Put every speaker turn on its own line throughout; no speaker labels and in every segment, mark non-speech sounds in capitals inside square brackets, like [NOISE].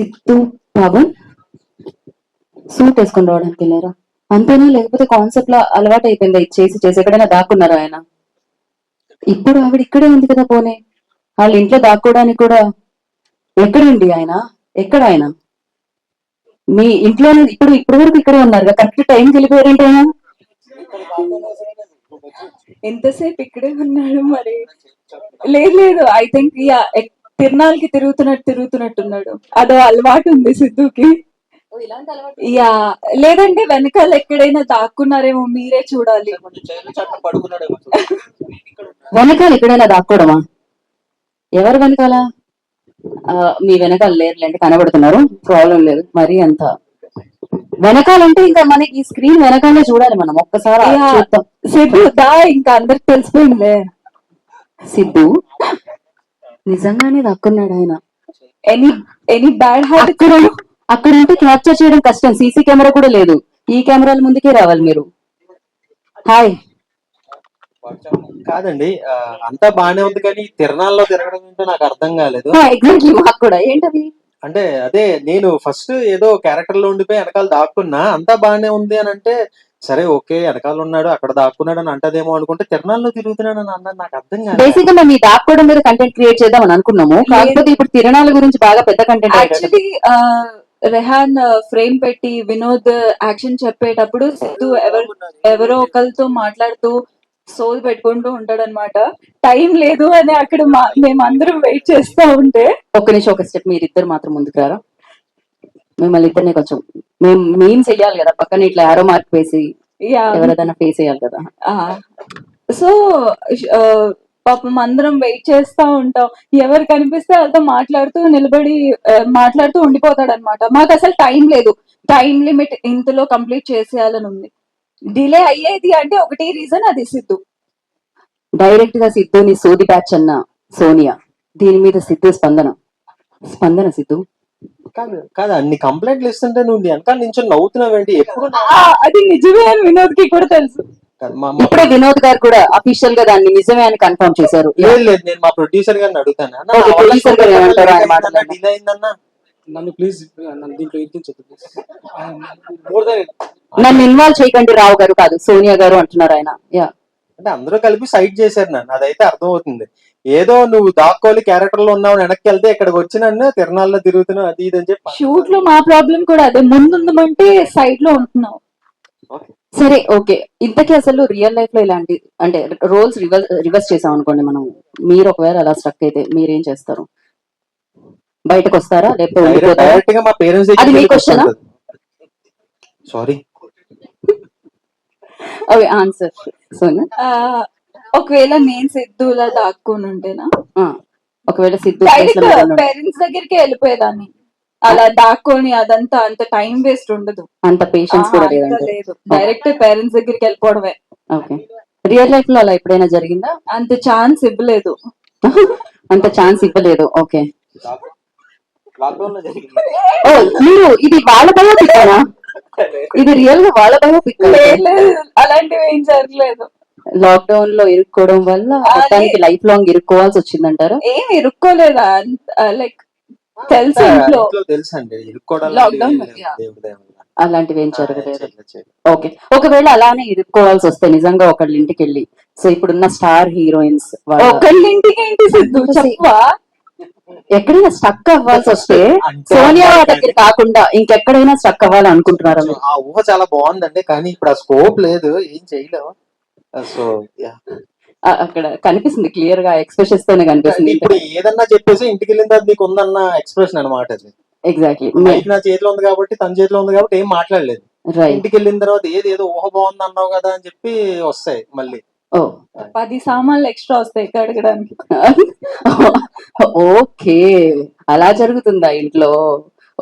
Siddhu Pawan suit వేసుకొని రావడానికి వెళ్ళారా? అంతేనా? లేకపోతే కాన్సెప్ట్లో అలవాటు అయిపోయింది చేసి చేసి? ఎక్కడైనా దాక్కున్నారా ఆయన? ఇప్పుడు ఆవిడ ఇక్కడే ఉంది కదా పోనీ. వాళ్ళ ఇంట్లో దాక్కోవడానికి కూడా ఎక్కడండి ఆయన? ఎక్కడ ఆయన? మీ ఇంట్లోనే ఇప్పుడు ఇప్పుడు వరకు ఇక్కడే ఉన్నారు కరెక్ట్ టైం వెళ్ళిపోయారంటే ఆయన?
ఎంతసేపు ఇక్కడే ఉన్నాడు మరి? లేదు లేదు. ఐ థింక్ తిరునాళ్ళకి తిరుగుతున్నట్టు తిరుగుతున్నట్టున్నాడు. అదో అలవాటు ఉంది సిద్ధుకి. యా లేదంటే వెనకాల ఎక్కడైనా దాక్కున్నారేమో మీరే చూడాలి.
వెనకాల ఎక్కడైనా దాక్కోవడమా? ఎవరు వెనకాల? మీ వెనకాల లేరులేండి కనబడుతున్నారు. ప్రాబ్లం లేదు మరి అంత. వెనకాలంటే ఇంకా మనకి ఈ స్క్రీన్ వెనకాలే చూడాలి మనం ఒక్కసారి
సిద్ధు దా ఇంకా అందరికి తెలిసిపోయిందిలే.
సిద్ధు? నిజంగానే దక్కున్నాడు ఆయన.
ఎనీ ఎనీ బ్యాడ్ హ్యాబిట్
అక్కడ ఉంటే క్యాప్చర్ చేయడం కష్టం. సీసీ కెమెరా కూడా లేదు. ఈ కెమెరాల ముందుకే రావాలి మీరు. హాయ్
కాదండి అంతా బానే ఉంది కానీ తిరణాల్లో తిరగడం ఏంటో నాకు అర్థం కాలేదు.
ఎగ్జాక్ట్లీ మాకు కూడా. ఏంటది?
అంటే అదే నేను ఫస్ట్ ఏదో క్యారెక్టర్లో ఉండిపోయి వెనకాల దాక్కున్నా అంతా బానే ఉంది అని అంటే సరే ఓకే వెనకాల ఉన్నాడు అక్కడ దాక్కున్నాడు అని అంటదేమో అనుకుంటే తిరణాల్లో తిరుగుతున్నాడు అని అన్నది నాకు అర్థం కాలేదు.
బేసిక్గా మేము ఈ దాక్కోవడం మీద కంటెంట్ క్రియేట్ చేద్దాం అని అనుకున్నాము. కాకపోతే ఇప్పుడు తిరణాల గురించి బాగా పెద్ద కంటెంట్
యాక్చువల్లీ రెహాన్ ఫ్రేమ్ పెట్టి వినోద్ యాక్షన్ చెప్పేటప్పుడు సిద్ధు ఎవరు ఎవరో ఒకరితో మాట్లాడుతూ సోల్ పెట్టుకుంటూ ఉంటాడు అనమాట టైం లేదు అని అక్కడ మేమందరం వెయిట్ చేస్తా ఉంటే.
ఒక్క నిమిషం ఒక స్టెప్ మీరు ఇద్దరు మాత్రం ముందుకు రారా? మిమ్మల్ని ఇద్దరిని కొంచెం మేము మేము చెయ్యాలి కదా పక్కన ఇట్లా ఆరో మార్క్ వేసి
యా.
ఎవరిదైనా ఫేస్ చేయాలి కదా.
సో పాపం అందరం వెయిట్ చేస్తా ఉంటాం. ఎవరు కనిపిస్తే వాళ్ళతో మాట్లాడుతూ నిలబడి మాట్లాడుతూ ఉండిపోతాడు అనమాట మాకు అసలు టైం లేదు. టైం లిమిట్ ఇంతలో కంప్లీట్ చేసేయాలని ఉంది. డిలే అయ్యేది అంటే ఒకటి రీజన్ అది సిద్ధు.
డైరెక్ట్గా సిద్ధుని సోది బ్యాచ్ అన్న సోనియా. దీని మీద సిద్ధు స్పందన. స్పందన సిద్ధు.
కాదు కాదు అన్ని కంప్లైంట్లు ఇస్తుంటే నువ్వు వెనకాల నుంచి నవ్వుతున్నావేంటి ఎప్పుడు?
ఆ, అది నిజమే అని వినోద్కి కూడా తెలుసు.
కాదు, మా- మా-
ఇప్పుడే వినోద్ గారు కూడా అఫీషియల్గా దాన్ని నిజమే అని కన్ఫర్మ్ చేశారు.
లేదు లేదు నేను మా ప్రొడ్యూసర్ గారిని అడుగుతాను. అన్న, నా
producer గారు ఏమంటారో ఆయన
అయిందన్న,
మాట్లాడండి.
delay అయిందన్న?
నన్ను ప్లీజ్ నన్ను దీంట్లో ఎక్కించొద్దు ప్లీజ్ మోర్ దాన్
నన్ను ఇన్వాల్వ్ చేయకండి రావు గారు కాదు సోనియా గారు అంటున్నారు ఆయన. యా
అంటే అందరూ కలిపి సైడ్ చేశారు నన్ను అదైతే అర్థమవుతుంది. ఏదో నువ్వు దాక్కోలి క్యారెక్టర్లో ఉన్నావు వెనక్కి వెళ్తే ఇక్కడికి వచ్చి నన్ను తిరణాల్లో తిరుగుతున్నావు అది ఇది అని చెప్పి
షూట్లో మా ప్రాబ్లం కూడా అదే. ముందుందమంటే సైడ్లో ఉంటున్నాం
సరే ఓకే. ఇంతకీ అసలు రియల్ లైఫ్లో ఇలాంటి అంటే రోల్స్ రివర్స్ రివర్స్ చేసాం అనుకోండి మనం మీరు ఒకవేళ అలా స్ట్రక్ అయితే మీరేం చేస్తారు? బయటకు వస్తారా? లేకపోతే ఉండిపోతారా?
డైరెక్ట్గా మా పేరెంట్స్
అది మీ?
సారీ.
ఓకే ఆన్సర్ సోనియా
ఆ, ఒకవేళ నేను సిద్ధులా దాక్కుని ఉంటేనా?
ఆ, ఒకవేళ సిద్ధు.
పేరెంట్స్ దగ్గరికి వెళ్ళిపోయేదాన్ని. అలా దాక్కొని అదంతా అంత టైం వేస్ట్ ఉండదు.
అంత పేషెన్స్ కూడా
లేదు. డైరెక్ట్ పేరెంట్స్ దగ్గరికి వెళ్ళిపోవడమే.
ఓకే. రియల్ లైఫ్లో అలా ఎప్పుడైనా జరిగిందా?
అంత ఛాన్స్ ఇవ్వలేదు. [LAUGHS]
అంత ఛాన్స్ ఇవ్వలేదు. ఓకే. మీరు ఇది వాళ్ళ బయోపిక్ [LAUGHS] ఇది రియల్గా వాళ్ళ బయోపిక్
అలాంటివి ఏం జరగలేదు.
లాక్డౌన్లో ఇరుక్కోవడం వల్ల మొత్తానికి లైఫ్ లాంగ్ ఇరుక్కోవాల్సి వచ్చిందంటారా?
ఏం ఇరుక్కోలేదా? లైక్ తెలుసు ఇంట్లో
అండి.
అలాంటివి ఏం జరగలేదు. ఓకే. ఒకవేళ అలానే ఇరుక్కోవాల్సి వస్తే నిజంగా ఒకళ్ళ ఇంటికి వెళ్ళి సో ఇప్పుడున్న స్టార్ హీరోయిన్స్
ఒకళ్ళ ఇంటికి ఏంటి సిద్ధు? చెప్పవా?
ఎక్కడైనా స్టక్ అవ్వాల్సి వస్తే సోనియా దగ్గర కాకుండా ఇంకెక్కడైనా స్టక్ అవ్వాలి అనుకుంటున్నారా?
ఆ ఊహ చాలా బాగుందండి కానీ ఇప్పుడు ఆ స్కోప్ లేదు ఏం చేయలేము. సో
ఆ, అక్కడ కనిపిస్తుంది క్లియర్గా ఎక్స్ప్రెషన్స్ తోనే కనిపిస్తుంది.
ఇప్పుడు ఏదన్నా చెప్పేసి ఇంటికి వెళ్ళిన తర్వాత నీకు ఉందన్న ఎక్స్ప్రెషన్ అనమాట అది.
ఎగ్జాక్ట్లీ
మైక్ నా చేతిలో ఉంది కాబట్టి తన చేతిలో ఉంది కాబట్టి ఏం మాట్లాడలేదు.
రైట్
ఇంటికి వెళ్ళిన తర్వాత ఏది ఏదో ఊహ బాగుంది అన్నావు కదా అని చెప్పి వస్తాయి మళ్ళీ.
ఓ
పది సామాన్లు ఎక్స్ట్రా వస్తాయి కడగడానికి
ఓకే [LAUGHS] అలా జరుగుతుందా ఇంట్లో?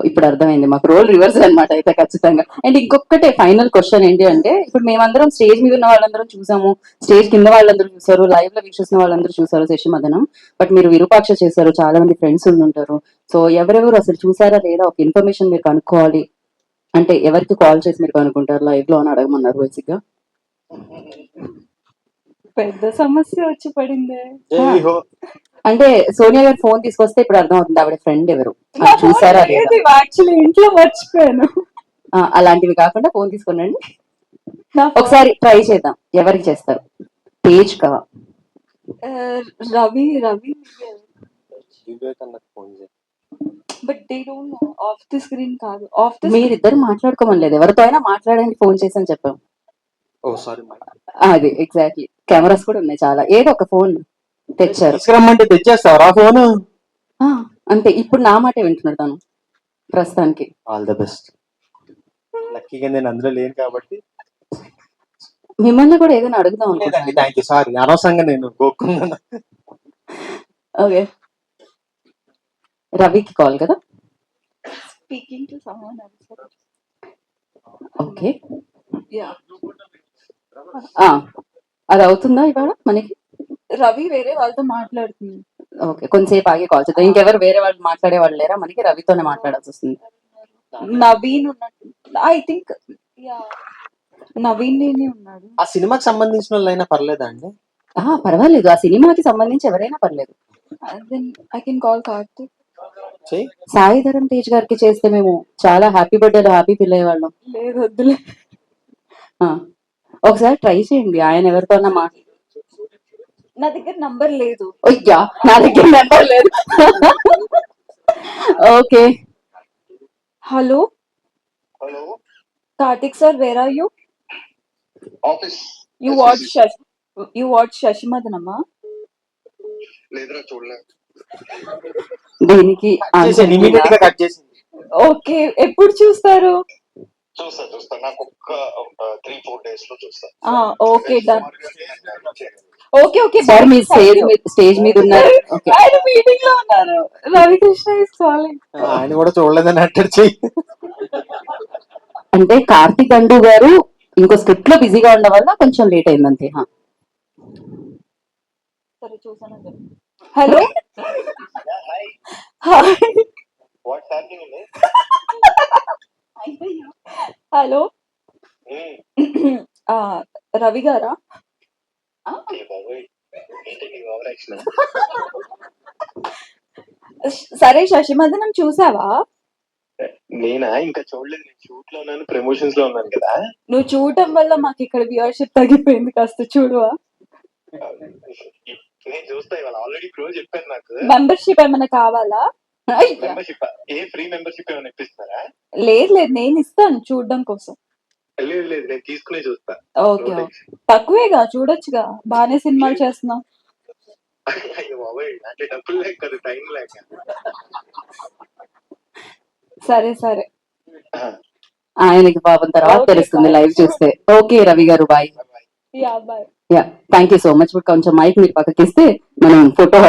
ఇప్పుడు అర్థమైంది. మాకు రోల్ రివర్స్ అన్నమాట అయితే ఖచ్చితంగా. అండ్ ఇంకొకటే ఫైనల్ క్వశ్చన్ ఏంటి అంటే ఇప్పుడు మేమందరం స్టేజ్ మీద ఉన్న వాళ్ళందరం చూసాము. స్టేజ్ కింద వాళ్ళందరూ చూసారు. లైవ్లో వీక్షిస్తున్న వాళ్ళందరూ చూసారు శశి మదనం బట్ మీరు విరూపాక్ష చేశారు. చాలా మంది ఫ్రెండ్స్ ఉంటారు. సో ఎవరెవరు అసలు చూసారా లేదా? ఒక ఇన్ఫర్మేషన్ మీరు కనుక్కోవాలి. అంటే ఎవరికి కాల్ చేసి మీరు కనుక్కుంటారు? లైవ్లో అని అడగమన్నారు బేసిక్గా
పెద్ద సమస్య వచ్చి పడిందే.
అంటే సోనియా గారు ఫోన్ తీసుకొస్తే ఇప్పుడు అర్థం అవుతుంది ఆవిడ ఫ్రెండ్ ఎవరు. చూసారా?
యాక్చువల్లీ ఇంట్లో మర్చిపోయాను.
ఆ, అలాంటివి కాకుండా ఫోన్
phone-
ఒకసారి ట్రై చేద్దాం ఎవరికి చేస్తారు? పేజ్ కా
ఆ, Ravi Ravi. But they don't know of the screen కాదు. ఆఫ్ ది
మీరిద్దరు మాట్లాడుకోమని లేదు. ఎవరితో అయినా మాట్లాడండి ఫోన్ చేసి అని చెప్పాం.
ఓ సారీ
అది ఎగ్జాక్ట్లీ కెమెరాస్ కూడా ఉన్నాయి చాలా. ఏదో ఒక ఫోన్. తెచ్చారు.
తీసుకురమ్మంటే తెచ్చేస్తావరా ఫోన్.
ఆ, అంతే. ఇప్పుడు నా మాటే వింటున్నాడు తను ప్రస్తుతానికి.
ఆల్ ద బెస్ట్ లక్కీగా నేను అందులో లేను కాబట్టి.
మిమ్మల్ని కూడా ఏదైనా అడుగుదాం
లేదండి
అనుకుంటున్నాను.
థ్యాంక్ యూ సారీ అనవసరంగా నేను గోక్కున్నాను.
ఓకే. రవికి కాల్ కదా?
Speaking to someone
okay. అది అవుతుందా ఇవాళ మనకి?
రవి వేరే వాళ్ళతో మాట్లాడుతుంది.
ఓకే కొంతసేపు ఆగి కాల్ చేద్దాం. ఇంకెవరు వేరే వాళ్ళు మాట్లాడే వాళ్ళు లేరా? మనకి రవితోనే మాట్లాడాల్సి వస్తుంది.
నవీన్ ఉన్నట్టు. ఐ థింక్ యా నవీన్ నేనే ఉన్నాడు.
ఆ సినిమాకి సంబంధించిన వాళ్ళైనా పర్లేదా అండి?
ఆ, పర్వాలేదు. ఆ సినిమాకి సంబంధించి ఎవరైనా పర్లేదు.
Then I can call Karthik.
Sai Dharam Tej గారికి చేస్తే మేము చాలా హ్యాపీ బర్త్డేలో హ్యాపీ ఫీల్ అయ్యేవాళ్ళం
లేదు వద్దులే.
ఆ, ఒకసారి ట్రై చేయండి. ఆయన ఎవరితోన్నా మా
నా దగ్గర నంబర్ లేదు.
అయ్యా నా దగ్గర నెంబర్ లేదు. Okay.
Hello?
Hello?
Karthik sir where are you
office.
You watch Shashi you watch శశిమదనమ్మా
లేదురా చూడలే.
దీనికి
చేసేయండి ఇమీడియట్గా కట్ చేసి
ఓకే ఎప్పుడు చూస్తారు?
చూస్తా చూస్తా. నాకు ఒక్క త్రీ ఫోర్ డేస్లో చూస్తా.
Okay done okay okay
sir మీరు స్టేజ్ మీద స్టేజ్ మీద ఉన్నారు. [LAUGHS] ఓకే
ఆయన మీటింగ్లో ఉన్నారు. రవికృష్ణ ఇస్ కాలింగ్
ఆయన కూడా చూడలేదని అంటాడు చెయ్యి.
అంటే కార్తిక్ అండు గారు ఇంకో స్క్రిప్ట్లో బిజీగా ఉండడం వల్ల కొంచెం లేట్ అయింది అంతే. హా.
సరే చూసాను హలో హలో రవి గారా
ఏ బాబోయ్ ఏంటి నీ ఓవర్ యాక్షన్
సరే శశిమదనం చూసావా?
నేనా? ఇంకా చూడలేదు. నేను షూట్లో ఉన్నాను ప్రమోషన్స్లో ఉన్నాను కదా.
నువ్వు చూడటం వల్ల మాకు ఇక్కడ వ్యూవర్షిప్ తగ్గిపోయింది కాస్త చూడువా?
నేను చూస్తా ఇవాళ ఆల్రెడీ ప్రో చెప్పాను నాకు.
మెంబర్షిప్ ఏమైనా కావాలా.
మెంబర్షిప్ ఏ ఫ్రీ మెంబర్షిప్ ఏమైనా ఇప్పిస్తారా?
లేదు లేదు నేను ఇస్తాను చూడడం కోసం.
లేదు లేదు నేను తీసుకునే చూస్తా.
ఓకే తక్కువేగా చూడొచ్చుగా. బాగానే సినిమాలు చేస్తున్నావు.
అయ్యో బాబోయ్ అంటే డబ్బులు లేక కదా టైం లేక
సరే. సరే
ఆయనకి పాపం తర్వాత తెలుస్తుంది. లైవ్ చూస్తే. ఓకే రవి గారు bye
ya bye
ya thank you so much కొంచెం మైక్ మీరు పక్కకిస్తే మనం ఫోటో